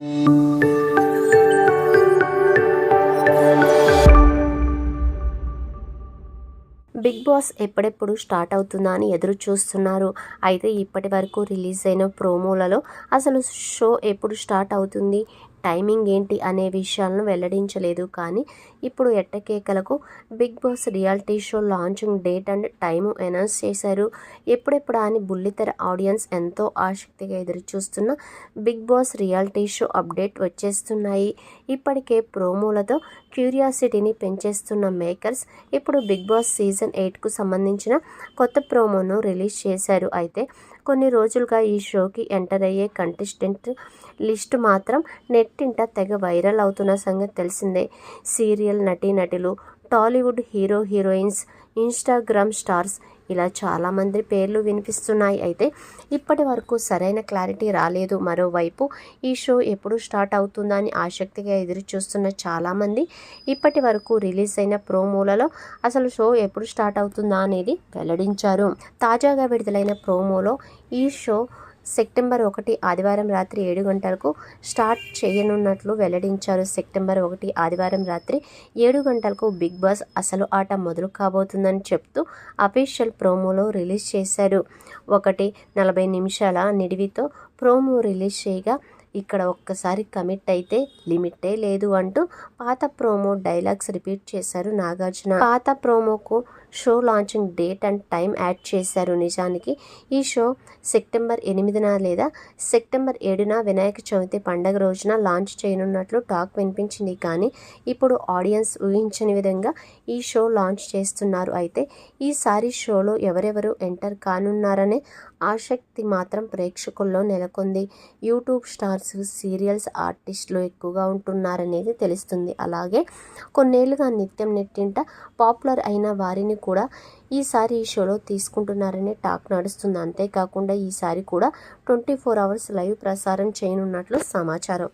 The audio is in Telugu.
బిగ్ బాస్ ఎప్పుడెప్పుడు స్టార్ట్ అవుతుందా అని ఎదురు చూస్తున్నారు. అయితే ఇప్పటి వరకు రిలీజ్ అయిన ప్రోమోలలో అసలు షో ఎప్పుడు స్టార్ట్ అవుతుంది? టైమింగ్ ఏంటి అనే విషయాలను వెల్లడించలేదు. కానీ ఇప్పుడు ఎట్టకేకలకు Bigg Boss reality show launching date and time announce చేశారు. ఎప్పుడెప్పుడు అని బుల్లితెర ఆడియన్స్ ఎంతో ఆసక్తిగా ఎదురుచూస్తున్న Bigg Boss reality show update వచ్చేస్తున్నాయి. ఇప్పటికే ప్రోమోలతో క్యూరియాసిటీని పెంచేస్తున్న మేకర్స్ ఇప్పుడు బిగ్ బాస్ సీజన్ ఎయిట్కు సంబంధించిన కొత్త ప్రోమోను రిలీజ్ చేశారు. అయితే కొన్ని రోజులుగా ఈ షోకి ఎంటర్ అయ్యే కంటెస్టెంట్ లిస్ట్ మాత్రం నెట్టింట తెగ వైరల్ అవుతున్న సంగతి తెలిసిందే. సీరియల్ నటీనటులు Tollywood hero heroines Instagram stars ఇలా చాలామంది పేర్లు వినిపిస్తున్నాయి. అయితే ఇప్పటి వరకు సరైన క్లారిటీ రాలేదు. మరోవైపు ఈ షో ఎప్పుడు స్టార్ట్ అవుతుందని ఆసక్తిగా ఎదురు చూస్తున్న చాలామంది ఇప్పటి వరకు రిలీజ్ అయిన ప్రోమోలలో అసలు షో ఎప్పుడు స్టార్ట్ అవుతుందా అనేది వెల్లడించారు. తాజాగా విడుదలైన ప్రోమోలో ఈ షో సెప్టెంబర్ ఒకటి ఆదివారం రాత్రి ఏడు గంటలకు స్టార్ట్ చేయనున్నట్లు వెల్లడించారు. సెప్టెంబర్ ఒకటి ఆదివారం రాత్రి ఏడు గంటలకు బిగ్ బాస్ అసలు ఆట మొదలు కాబోతుందని చెప్తూ అఫీషియల్ ప్రోమోలో రిలీజ్ చేశారు. ఒకటి నలభై నిమిషాల నిడివితో ప్రోమో రిలీజ్ చేయగా ఇక్కడ ఒక్కసారి కమిట్ అయితే లిమిటే లేదు అంటూ పాత ప్రోమో డైలాగ్స్ రిపీట్ చేశారు నాగార్జున. పాత ప్రోమోకు show launching date and time add చేశారు నిజానికి. ఈ షో సెప్టెంబర్ ఎనిమిదిన లేదా సెప్టెంబర్ ఏడున వినాయక చవితి పండగ రోజున లాంచ్ చేయనున్నట్లు టాక్ వినిపించింది. కానీ ఇప్పుడు ఆడియన్స్ ఊహించని విధంగా ఈ షో లాంచ్ చేస్తున్నారు. అయితే ఈసారి షోలో ఎవరెవరు ఎంటర్ కానున్నారనే ఆసక్తి మాత్రం ప్రేక్షకుల్లో నెలకొంది. యూట్యూబ్ స్టార్స్ సీరియల్స్ ఆర్టిస్టులు ఎక్కువగా ఉంటున్నారనేది తెలుస్తుంది. అలాగే కొన్నేళ్ళుగా నిత్యం నెట్టింట పాపులర్ అయిన వారిని కూడా ఈసారి ఈ షోలో తీసుకుంటున్నారనే టాక్ నడుస్తుంది. అంతేకాకుండా ఈసారి కూడా ట్వంటీ ఫోర్ అవర్స్ లైవ్ ప్రసారం చేయనున్నట్లు సమాచారం.